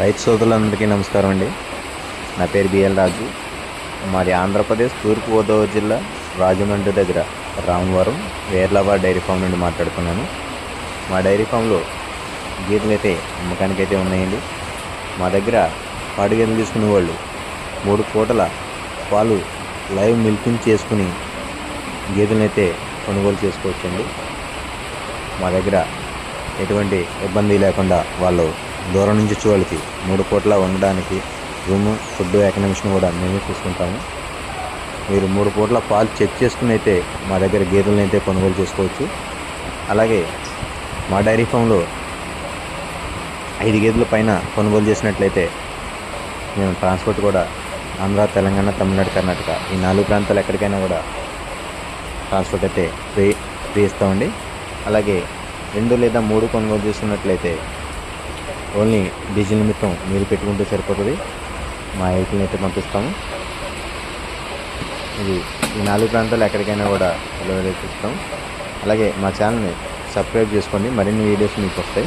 రైతు సోదరులందరికీ నమస్కారం అండి. నా పేరు బిఎల్ రాజు. మాది ఆంధ్రప్రదేశ్ తూర్పుగోదావరి జిల్లా రాజమండ్రి దగ్గర రామవరం వేర్లాబాద్ డైరీ ఫామ్ నుండి మాట్లాడుతున్నాను మా డైరీ ఫామ్లో గేదెలు అయితే అమ్మకానికి అయితే ఉన్నాయండి. మా దగ్గర పాడి గేదెలు తీసుకునే వాళ్ళు మూడు పూటల పాలు లైవ్ మిల్కింగ్ చేసుకుని గేదెలను అయితే కొనుగోలు చేసుకోవచ్చండి. మా దగ్గర ఎటువంటి ఇబ్బంది లేకుండా వాళ్ళు దూరం నుంచి వచ్చే వాళ్ళకి మూడు పూట్ల ఉండడానికి రూము ఫుడ్ ఎకనామిక్స్ని కూడా మేమే చూసుకుంటాము. మీరు మూడు పూట్ల పాలు చెక్ చేసుకుని అయితే మా దగ్గర గేదెలను అయితే కొనుగోలు చేసుకోవచ్చు. అలాగే మా డైరీ ఫామ్లో ఐదు గేదెల పైన కొనుగోలు చేసినట్లయితే మేము ట్రాన్స్పోర్ట్ కూడా ఆంధ్ర తెలంగాణ తమిళనాడు కర్ణాటక ఈ నాలుగు ప్రాంతాలు ఎక్కడికైనా కూడా ట్రాన్స్పోర్ట్ అయితే ఫ్రీ ఫ్రీ ఇస్తామండి అలాగే రెండు లేదా మూడు కొనుగోలు చేస్తున్నట్లయితే ఓన్లీ డీజిల్ నిమిత్తం మీరు పెట్టుకుంటే సరిపోతుంది. మా వెహికల్ని అయితే పంపిస్తాము ఇది ఈ నాలుగు ప్రాంతాలు ఎక్కడికైనా కూడా డెలివరీ ఇస్తాం అలాగే మా ఛానల్ని సబ్స్క్రైబ్ చేసుకోండి. మరిన్ని వీడియోస్ మీకు వస్తాయి.